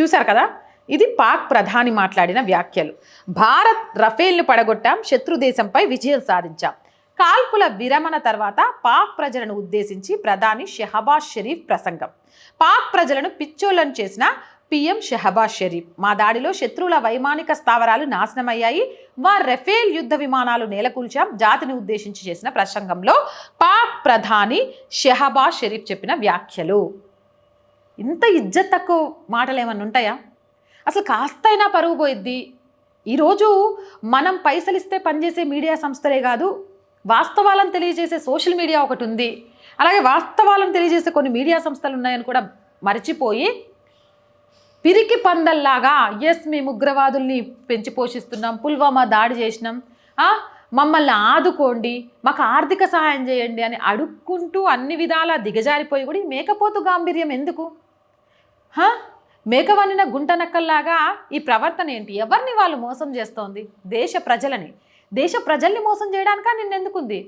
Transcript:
చూశారు కదా? ఇది పాక్ ప్రధాని మాట్లాడిన వ్యాఖ్యలు. భారత్ రఫేల్ను పడగొట్టాం శత్రు దేశంపై విజయం సాధించాం. కాల్పుల విరమణ తర్వాత పాక్ ప్రజలను ఉద్దేశించి ప్రధాని షెహబాజ్ షరీఫ్ ప్రసంగం. పాక్ ప్రజలను పిచ్చోళ్ళను చేసిన పిఎం షెహబాజ్ షరీఫ్. మా దాడిలో శత్రువుల వైమానిక స్థావరాలు నాశనమయ్యాయి. వారి రఫేల్ యుద్ధ విమానాలు నేలకూల్చాం. జాతిని ఉద్దేశించి చేసిన ప్రసంగంలో పాక్ ప్రధాని షెహబాజ్ షరీఫ్ చెప్పిన వ్యాఖ్యలు. ఇంత ఇజ్జత్ తక్కువ మాటలు ఏమన్నా ఉంటాయా? అసలు కాస్తైనా పరుగు పోయిద్ది. ఈరోజు మనం పైసలు ఇస్తే పనిచేసే మీడియా సంస్థలే కాదు వాస్తవాలను తెలియజేసే సోషల్ మీడియా ఒకటి ఉంది అలాగే వాస్తవాలను తెలియజేసే కొన్ని మీడియా సంస్థలు ఉన్నాయని కూడా మర్చిపోయి పిరికి పందల్లాగా ఎస్ మేము ఉగ్రవాదుల్ని పెంచి పోషిస్తున్నాం పుల్వామా దాడి చేసినాం. మమ్మల్ని ఆదుకోండి మాకు ఆర్థిక సహాయం చేయండి అని అడుక్కుంటూ అన్ని విధాలా దిగజారిపోయి కూడా మేకపోతు గాంభీర్యం ఎందుకు? హా? మేకవన్నిన గుంట నక్కల్లాగా ఈ ప్రవర్తన ఏంటి? ఎవరిని వాళ్ళు మోసం చేస్తోంది? దేశ ప్రజలని. దేశ ప్రజల్ని మోసం చేయడానిక నిన్నెందుకుంది?